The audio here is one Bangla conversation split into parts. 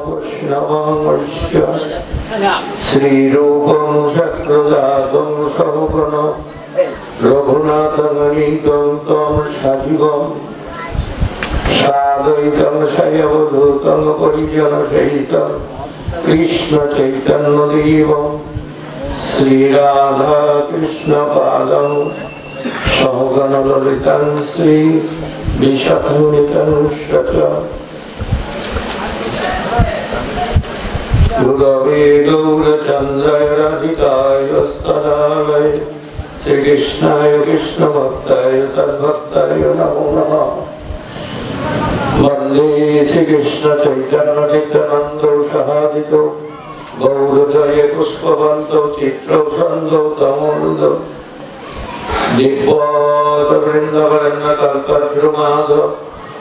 वैष्णवांश्च श्रीरूपं शक्रदातं सौगण रघुनाथमनीतं तं सजीवम् साद्वैतं शयवधूतं परिजनसहितं कृष्णचैतन्यदेवं श्रीराधा कृष्णपादं सौगणललितं श्री गुरवे गौरचन्द्राय राधिकाय स्तदालय श्रीकृष्णाय कृष्णभक्ताय तद्भक्ताय नमो नमः वन्दे श्रीकृष्णचैतन्यनित्यानन्दौ सहादितो गौरजये पुष्पवन्तौ चित्रौ सन्दौ तमोन्दौ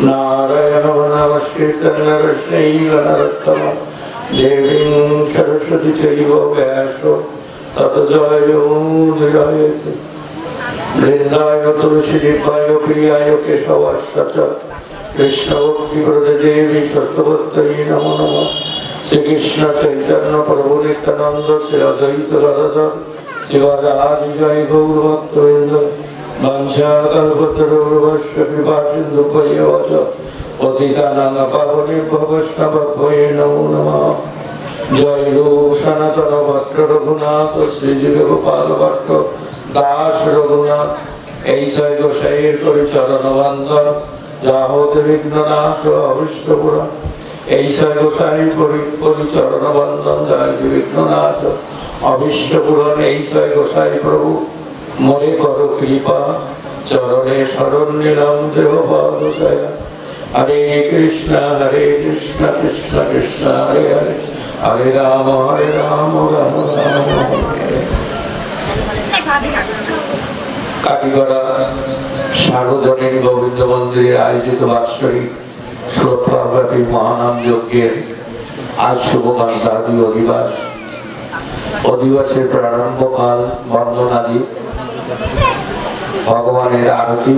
നാരായണോ നവശീർത്തനരക്ഷൈലനരത്തമ ദേവീം സരസ്വതി ചൈവ വ്യാസോ തത്ജായോജായത്തെ വൃന്ദായ തുളസിദീപായ പ്രിയായ കേശവാശ്വത കൃഷ്ണഭക്തിപ്രദ ദേവി സത്വത്തൈ നമോ നമ শ্রীকৃষ্ণ চৈতন্য প্রভু নিত্যানন্দ শ্রী অদ্বৈত রাধাধর শ্রী রাধা জয় গৌরভক্তবৃন্দ বংশাকল্পতরুর্বশ্য কৃপা সিন্ধু পয়চ পতিতানাং পাবনে বৈষ্ণব ভয়ে নমো নমঃ জয় রূপ সনাতন ভট্ট রঘুনাথ শ্রীজীব গোপাল ভট্ট দাস রঘুনাথ এই ছয় গোসাইয়ের করে চরণ বন্দন যাহত বিঘ্ন নাশ অবিষ্টপুরা এই ছয় গোসাই গোসাই প্রভু মনে করো কৃপা, চরণে শরণ নিলাম দেহ হরে কৃষ্ণ হরে কৃষ্ণ কৃষ্ণ কৃষ্ণ, হরে হরে। হরে রাম হরে রাম রাম রাম। কাটিগড়া সার্বজনীন গোবিন্দ মন্দিরের আয়োজিত বাৎসরিক শ্রদ্ধাব্যাপী মহানাম যজ্ঞের আজ শুভমান দাদি অধিবাস। অধিবাসের প্রারম্ভকাল বন্দনাদি ভগবানের আরতি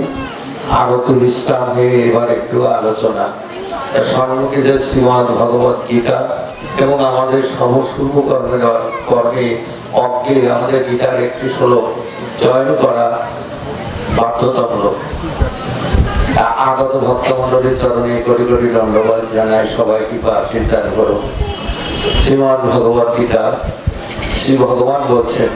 আরতি বিশ্রাম নিয়ে এবার একটু আলোচনা। সম্মুখে যে শ্রীমদ ভগবত গীতা এবং আমাদের সমশুভ কর্মের কর্মে অজ্ঞে আমাদের গীতার একটি শ্লোক চয়ন করা বাধ্যতামূলক। আগত ভক্তমণ্ডলীর চরণে কোটি কোটি দণ্ডবাদ জানায় সবাই কৃপা চিন্তান করো শ্রীমদ ভগবত গীতা, শ্রী ভগবান বলছেন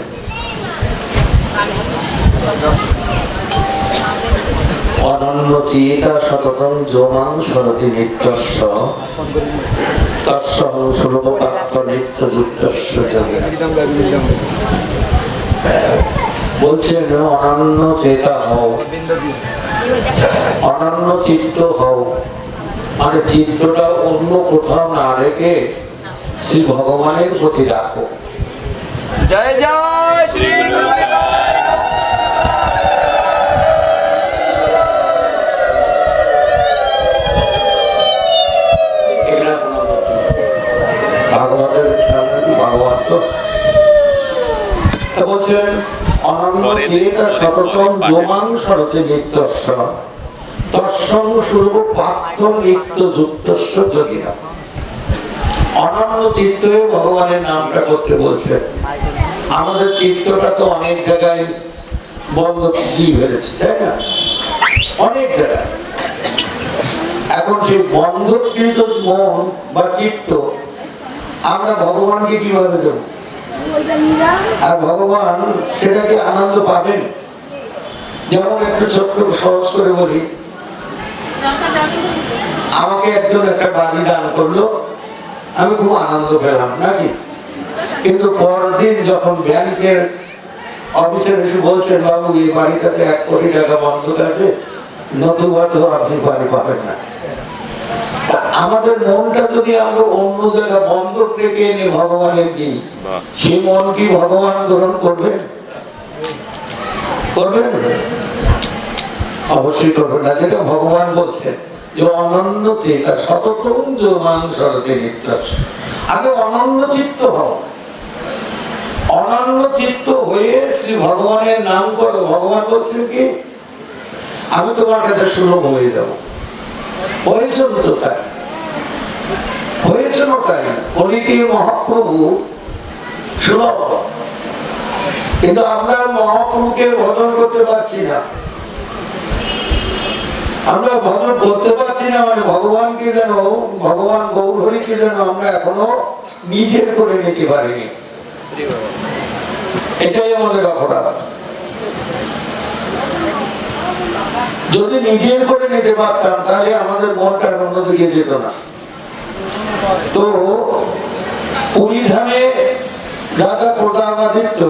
অনন্য চেতা সততম যোমাং সরতি নিত্যস্য তৎসং সুলভপ্রাপ্ত নিত্য বলছেন অনন্য চেতা হও অনন্য চিত্ত হও মানে চিত্তটা অন্য কোথাও না রেখে শ্রী ভগবানের প্রতি রাখো। জয় জয় শ্রী তা বলছেন অনন্য চেতা সততম যোমাং সরতে নিত্যস্য তৎসং সুলভ পার্থ নিত্য যুক্তস্য যোগিনা। অনন্য চিত্ত ভগবানের নামটা করতে বলছে। আমাদের চিত্তটা তো অনেক জায়গায় বন্ধ দিয়ে ফেলেছে তাই না? অনেক জায়গায়। এখন সেই বন্ধকৃত মন বা চিত্ত আমরা ভগবানকে কীভাবে দেব? আর ভগবান সেটাকে আনন্দ পাবেন। যেমন একটু ছোট্ট সহজ করে বলি, আমাকে একজন একটা বাড়ি দান করল, আমি খুব আনন্দ পেলাম, নাকি? কিন্তু পরদিন যখন ব্যাংকের অফিসার এসে বলছেন, বাবু, এই বাড়িটাতে এক কোটি টাকা বন্ধক আছে, নতুবা তো আপনি বাড়ি পাবেন না। আমাদের মনটা যদি আমরা অন্য জায়গায় বন্ধক রেখে এনে ভগবানের দিই সে মন কি ভগবান গ্রহণ করবেন করবেন অবশ্যই করবেন না যেটা ভগবান বলছেন যে অনন্য চেতা সততম যোমান সরতে নিত্যাস আগে অনন্য চিত্ত হও। অনন্য চিত্ত হয়ে শ্রী ভগবানের নাম করো। ভগবান বলছেন কি? আমি তোমার কাছে সুলভ হয়ে যাব। হয়েছেন তো মহাপ্রভু সুলভ কিন্তু আমরা মহাপ্রভুকে ভজন করতে পারছি না। আমরা ভজন করতে পারছি না মানে ভগবানকে যেন, ভগবান যেন আমরা এখনও নিজের করে নিতে পারিনি। এটাই আমাদের অপরাধ। যদি নিজের করে নিতে পারতাম, তাহলে আমাদের মনটা অন্যদিকে যেত না। তো পুরী ধামে রাজা প্রতাপাদিত্য,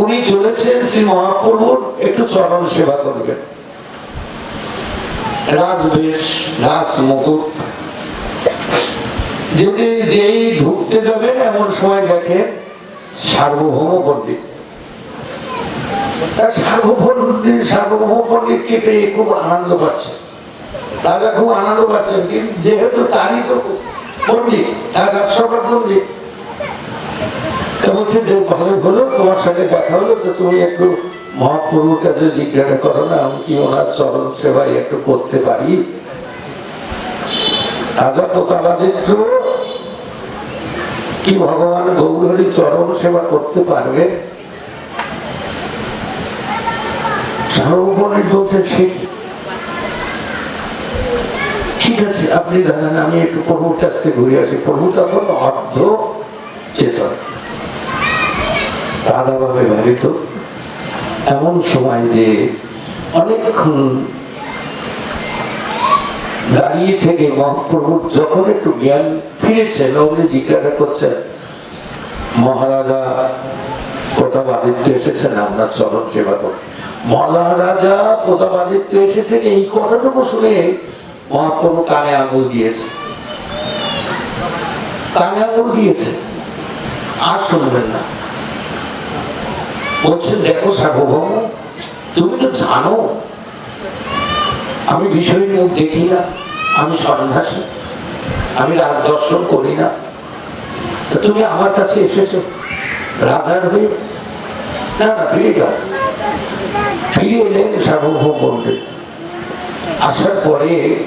উনি চলেছেন শ্রী মহাপ্রভুর একটু চরণ সেবা করবেন। রাজবেশ রাজ মুকুট যদি যেই ঢুকতে যাবেন এমন সময় দেখে সার্বভৌম পণ্ডিত। তার সার্বভৌম সার্বভৌম পণ্ডিতকে পেয়ে খুব আনন্দ পাচ্ছে। রাজা খুব আনন্দ পাচ্ছেন, কিন্তু যেহেতু তারই তো পণ্ডিত তার রাজসভা পণ্ডিত। বলছে যে ভালো হলো, তোমার সঙ্গে দেখা হলো, তো তুমি একটু মহাপ্রভুর কাছে জিজ্ঞাসা করো না, আমি কি ওনার চরণ সেবায় একটু করতে পারি? রাজা প্রতাপাদিত্য কি ভগবান গৌরহরি চরণ সেবা করতে পারবে? সার্বভৌমিক বলছে সে কি? ঠিক আছে, আপনি জানেন আমি একটু প্রভুর কাছ থেকে ঘুরে আসি। প্রভু তখন অর্ধ চেতন। রাধাভাবে ভাবিত এমন সময় যে অনেকক্ষণ দাঁড়িয়ে থেকে মহাপ্রভুর যখন একটু জ্ঞান ফিরেছে উনি জিজ্ঞাসা করছেন মহারাজা, প্রতাপাদিত্য এসেছেন, আপনার চরণ সেবা করে মহারাজা, প্রতাপাদিত্য এসেছেন, এই কথাটুকু শুনে মহাপ্রভু কানে আঙুল দিয়েছে। কানে আঙুল দিয়েছে। আর শুনবেন না। বলছেন দেখো সার্বভৌম, তুমি তো জানো। আমি বিষয় মুখ দেখি না। আমি সন্ন্যাসী। আমি রাজ দর্শন করি না। তুমি আমার কাছে এসেছ। রাজার হয়ে? না না, ফিরে যাও। ফিরে এলেন সার্বভৌম বললেন আসার পরে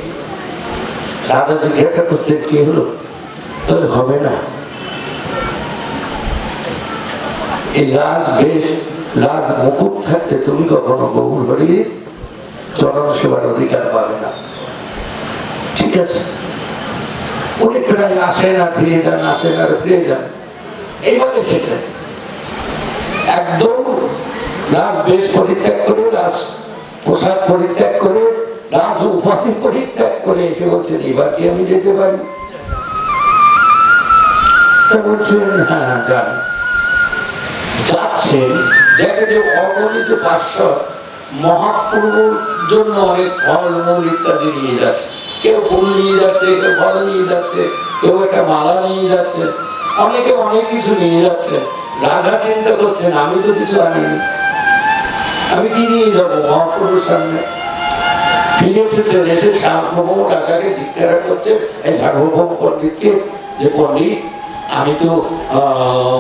রাজা জিজ্ঞাসা করছেন কি হলো? তাহলে হবে না। এই রাজ বেশ, রাজ মুকুট থাকতে তুমি কখনো গৌর হরিয়ে চরণ সেবার অধিকার পাবে না। ঠিক আছে। উনি প্রায় আসেন আর ফিরে যান আসেন আর ফিরে যান। এইবার এসেছেন একদম রাজ বেশ পরিত্যাগ করে, রাজ পোশাক পরিত্যাগ করে রাজ উপাধি পরিত্যাগ করে এসে বলছেন এবার কি আমি যেতে পারি? কেউ ফুল নিয়ে যাচ্ছে, কেউ ফল নিয়ে যাচ্ছে, কেউ একটা মালা নিয়ে যাচ্ছে। অনেকে অনেক কিছু নিয়ে যাচ্ছে। রাজা চিন্তা করছেন, আমি তো কিছু আনিনি। আমি কি নিয়ে যাব মহাপ্রভুর সামনে? আমি তো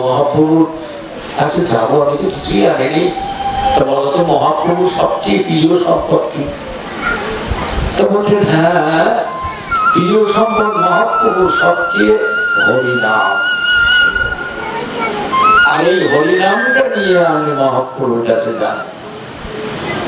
মহাপ্রভুর কাছে যাব, আমি তো কিছুই বলতো সবচেয়ে প্রিয় সম্পদ তো হ্যাঁ প্রিয় সম্পদ সবচেয়ে হরিনাম আর এই হরিনামটা নিয়ে আমি মহাপ্রভুর কাছে যান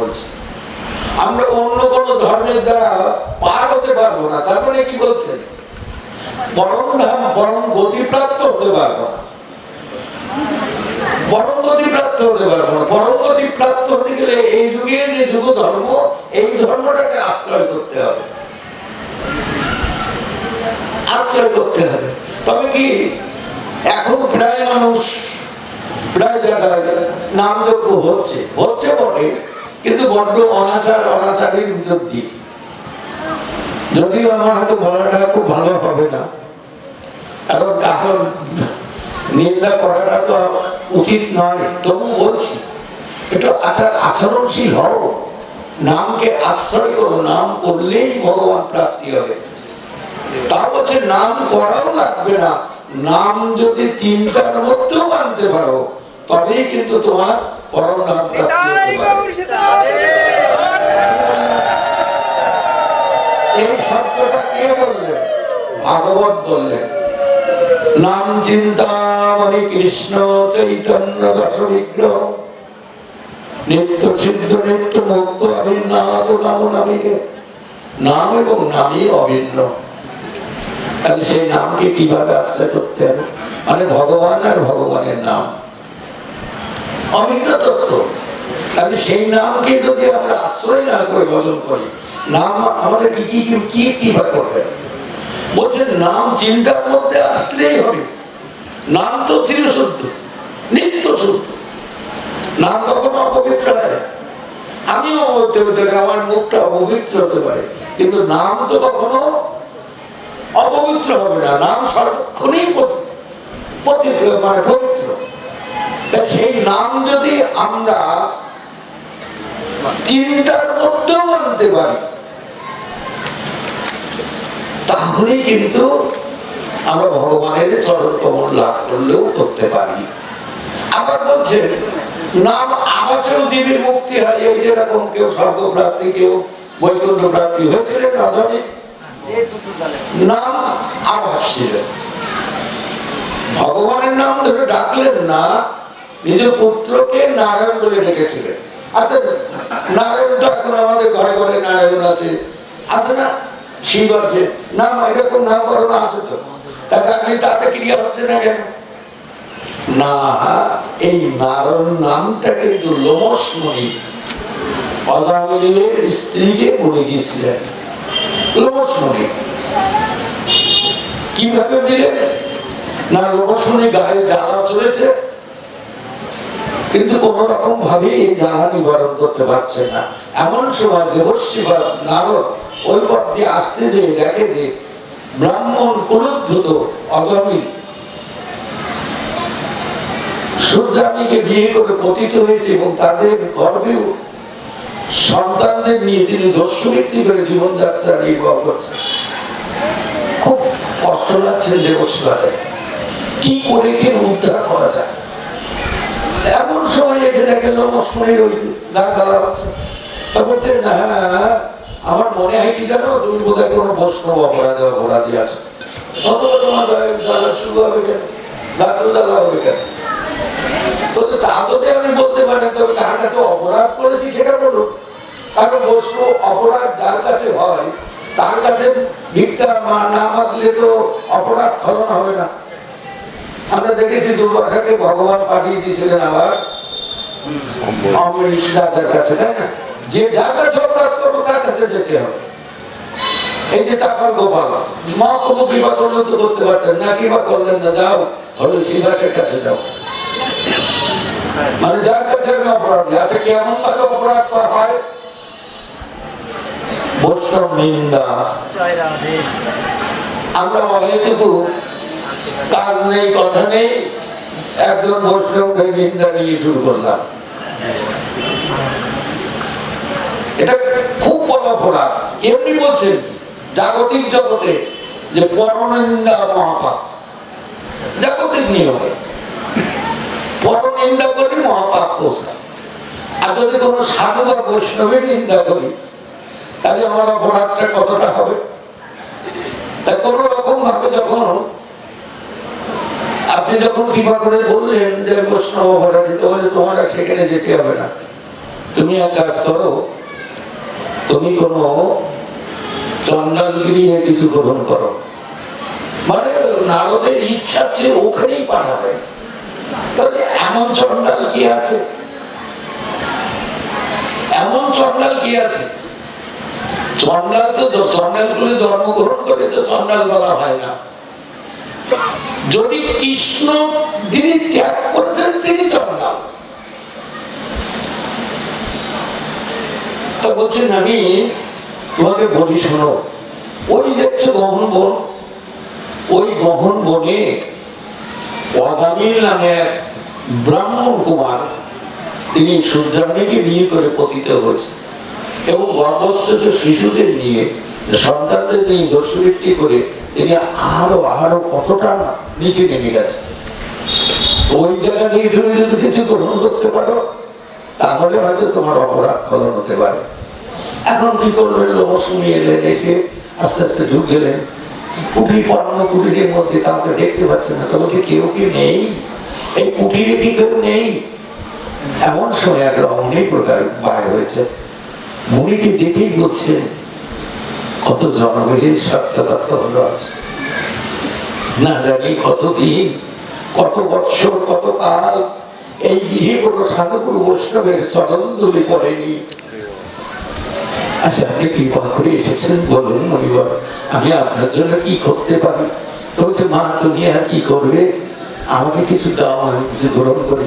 বলছে। আমরা অন্য কোন ধর্মের দ্বারা পার হতে পারব না, তার মানে কি বলছেন পরম ধাম, পরম গতিপ্রাপ্ত হতে পারব না। পরম গতি প্রাপ্ত হতে পারব না। পরম গতি প্রাপ্ত হতে গেলে এই যুগে যে যুগ ধর্ম এই ধর্মটাকে আশ্রয় করতে হবে। আশ্রয় করতে হবে। তবে কি? এখন প্রায় মানুষ প্রায় জায়গায় নামযজ্ঞ হচ্ছে হচ্ছে বটে, কিন্তু বড্ড অনাচার, অনাচারের ভিতর দিয়ে যদিও আমার হয়তো বলাটা খুব ভালো হবে না, কারণ কারণ নিন্দা করাটা তো উচিত নয়, তবু বলছি, একটু আচার আচরণশীল হও, নামকে আশ্রয় করো, নাম করলেই ভগবান প্রাপ্তি হবে। তা বলছে, নাম করাও লাগবে না নাম যদি চিন্তার মধ্যেও আনতে পারো তবেই কিন্তু তোমার পরম নাম এই শব্দটা কে বললেন ভাগবত বললেন নাম চিন্তামণি কৃষ্ণ চৈতন্য রস বিগ্রহ নিত্য সিদ্ধ নিত্য মুক্ত অভিন্ন নাম এবং নামই অভিন্ন। তাহলে সেই নামকে কীভাবে আশ্রয় করতে হবে? মানে ভগবান আর ভগবানের নাম। অভিন্ন তত্ত্ব। তাহলে সেই নামকে যদি আমরা আশ্রয় না করে ভজন করি, নাম আমাদের কি কি কি কীভাবে করবে? বলছেন নাম চিন্তার মধ্যে আসলেই হবে। নাম তো চিরশুদ্ধ, নিত্য শুদ্ধ। নাম কখনো অপবিত্র হয়? আমিও বলতে হতে আমার মুখটা অপবিত্র হতে পারে। কিন্তু নাম তো কখনো অপবিত্র হবে না, নাম সর্বক্ষণই পতিত মানে পবিত্র সেই নাম যদি আমরা চিন্তার মধ্যেও আনতে পারি তাহলেই কিন্তু আমরা ভগবানের চরণ কমল লাভ করলেও করতে পারি। আবার বলছে, নাম আবাসেও জীবের মুক্তি হয়, এই যেরকম কেউ স্বর্গপ্রাপ্তি, কেউ বৈকুণ্ঠ প্রাপ্তি হয়েছিলেন অধমে নাম আবাস ছিল ভগবানের নাম ধরে ডাকলেন না, নিজের পুত্রকে নারায়ণ বলে ডেকেছিলেন। আচ্ছা নারায়ণ তো এখন আমাদের ঘরে ঘরে নারায়ণ আছে। আছে না? শিব আছে। নাম এরকম নামকরণ আছে তো। তাতে ক্রিয়া হচ্ছে না কেন? না, এই নারায়ণ নামটা কিন্তু লোমস মণি। অজামিলের স্ত্রীকে বলে গিয়েছিলেন। লোমস কীভাবে না গায়ে জ্বালা চলেছে? কিন্তু কোন রকম ভাবে জ্বালা নিবারণ করতে পারছে না। এমন সময় নারদ ওই পথ দিয়ে আসতে যে দেখে যে ব্রাহ্মণ কুলুদ্ধত অজামিল সূর্যানীকে বিয়ে করে পতিত হয়েছে এবং তাদের গর্ভেও সন্তানদের নিয়ে তিনি দস্যুবৃত্তি করে জীবনযাত্রা নির্বাহ করছেন। খুব কষ্ট লাগছে দেবস্বারে কি করে কে উদ্ধার করা যায়? এমন সময় এসে দেখে নমস্মণির ওই গা জ্বালা হচ্ছে বলছে, না, আমার মনে হয় কি জানো? তুমি বোধহয় কোনো বৈষ্ণব অপরাধে অপরাধী আছে। অথবা তোমার জ্বালা শুরু হবে কেন? গাতো জ্বালা হবে কেন? তা যদি আমি বলতে পারি তবে কার কাছে অপরাধ করেছি সেটা বলুন কারণ বৈষ্ণব অপরাধ যার কাছে হয়, তার কাছে ভিক্ষা না মাগলে তো অপরাধ খরণ হবে না। আমরা দেখেছি দুর্বাসাকে ভগবান পাঠিয়ে দিয়েছিলেন আবার অমৃত রাজার কাছে, তাই না? যে যার অপরাধ করব, তার কাছে যেতে হবে। এই যে চাপাল গোপাল, মা কোনো কৃপা করলে তো করতে পারতেন, না কৃপা করলেন না, যাও হলে শিবাসের কাছে যাও। মানে যার কাছে অপরাধ নেই। আচ্ছা অপরাধ করা হয়? নিন্দা। আমরা কাজ নেই, কথা নেই, একজন নিন্দা নিয়ে শুরু করলাম। এটা খুব বলছেন জাগতিক জগতে যে পরনিন্দা মহাপাপ। জাগতিক নিয়মে। পরনিন্দা করি, মহাপাপ আর যদি কোনো সাধু বা বৈষ্ণবের নিন্দা করি তাহলে আমার অপরাধটা কতটা হবে? তা কোন রকম ভাবে যখন আপনি যখন কৃপা করে বললেন যে বৈষ্ণব অপরাধী তাহলে তোমার সেখানে যেতে হবে না। তুমি এক কাজ করো, তুমি কোনো চন্ডালগিরিয়ে কিছু গ্রহণ করো। মানে নারদের ইচ্ছা যে ওখানেই পাঠাবে। তাহলে এমন চন্ডাল কি আছে? এমন চন্ডাল কি আছে? যদি কৃষ্ণ যিনি ত্যাগ করেছেন, তিনি তা বলছেন, আমি তোমাকে বলি, শোনো, ওই দেখছ গহন বন? ওই গহন বনে নামে এক ব্রাহ্মণ কুমার, তিনি শুদ্রাণীকে বিয়ে করে পতিত হয়েছে। এবং গর্ভস্থ শিশুদের নিয়ে, সন্তানদের নিয়ে দস্যুবৃত্তি করে তিনি আরও আরও কতটা নিচে নেমে গেছে। ওই জায়গা থেকে তুমি যদি কিছু গ্রহণ করতে পারো, তাহলে হয়তো তোমার অপরাধ ফলন হতে পারে। এখন কি করবেন লোমসুমি এলেন, এসে আস্তে আস্তে ঢুক গেলেন। কুটির পণ্য, কুটিরের মধ্যে কাউকে দেখতে পাচ্ছে না। তো বলছে, কেউ কি নেই? এই কুটিরে কি কেউ নেই? এমন সময় এক রমণী প্রকার বার হয়েছে। মুনিকে দেখেই বলছেন কত জনমের সত্য কথা হলো আছে। না জানি কতদিন, কত বৎসর, কত কাল, এই গৃহে কোনো সাধুগুরু বৈষ্ণবের চরণ দুলি পড়েনি। আচ্ছা আপনি কৃপা করে এসেছেন? বলুন মনিবর আমি আপনার জন্য কি করতে পারি? বলছে, মা, তুমি আর কি করবে? আমাকে কিছু দাও, আমি কিছু গ্রহণ করি।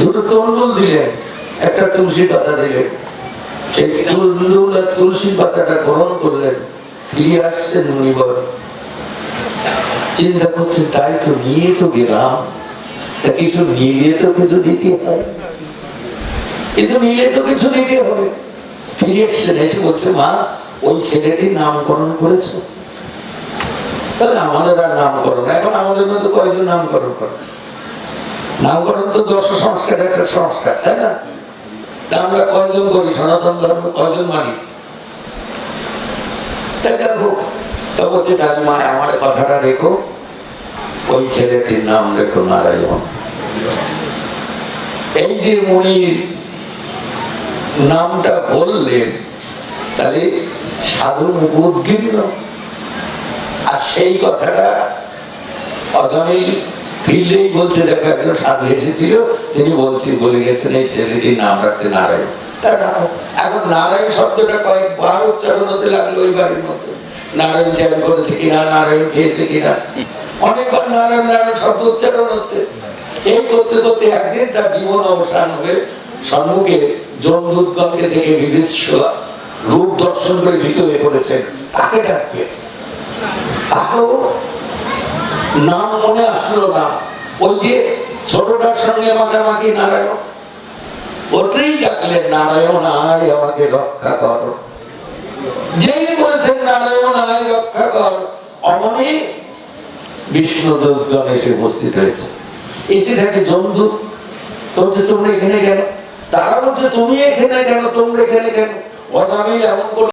দুটো তন্ডুল দিলেন। একটা তুলসী পাতা দিলেন সেই তুলসী পাতাটা গ্রহণ করলেন, ফিরে আসছেন মনিবর চিন্তা করছেন, তাই তো নিয়ে তো গেলাম। কিছু নিলে তো কিছু দিতে হয়। কিছু নিলে তো কিছু দিতে হবে। ফিরে এসছেন, এসে বলছে, মা, ওই ছেলেটি নামকরণ করেছ? তাহলে আমাদের আর নামকরণ এখন আমাদের মধ্যে কয়জন নামকরণ করে? নামকরণ তো দশ সংস্কার, একটা সংস্কার, তাই না? তা আমরা কয়জন করি? সনাতন ধর্ম কয়জন মানি? তাই যাই হোক, তা বলছে, তাহলে মা, আমার কথাটা রেখো। ওই ছেলেটির নাম রেখো নারায়ণ। এই যে মনির নামটা বললেন, তাহলে সাধু মুখ উদ্গীর্ণ আর সেই কথাটা অজামিল ফিরলেই বলছে, দেখো, একজন সাধু এসেছিল, তিনি বলছি, বলে গেছেন, এই ছেলেটির নাম রাখতে নারায়ণ। এখন নারায়ণ শব্দটা কয়েকবার উচ্চারণ হতে লাগল ওই বাড়ির মধ্যে। নারায়ণ ধ্যান করেছে কিনা, নারায়ণ খেয়েছে কিনা? অনেকবার নারায়ণ নারায়ণ শব্দ উচ্চারণ হচ্ছে। এই করতে করতে একদিন তার জীবন অবসান হবে সম্মুখে জমদূতগণকে থেকে বিভীষণ রূপ দর্শন করে ভীত হয়ে পড়েছেন। তাকে ডাকবে। তারও নাম মনে আসলো না। ওই যে ছোটটার সঙ্গে মাখামাখি নারায়ণ। ওটাই ডাকলেন, নারায়ণ, আয় আমাকে রক্ষা কর। যেই বলেছেন, নারায়ণ, আয় রক্ষা কর। অমনি বিষ্ণুদূতগণ এসে উপস্থিত হয়েছে। এসে থাকে জমদূত বলছে, তোমরা এখানে কেন? তারা বলছে, তুমি এখানে কেন? তোমরা এখানে কেন? অজামিল এমন কোন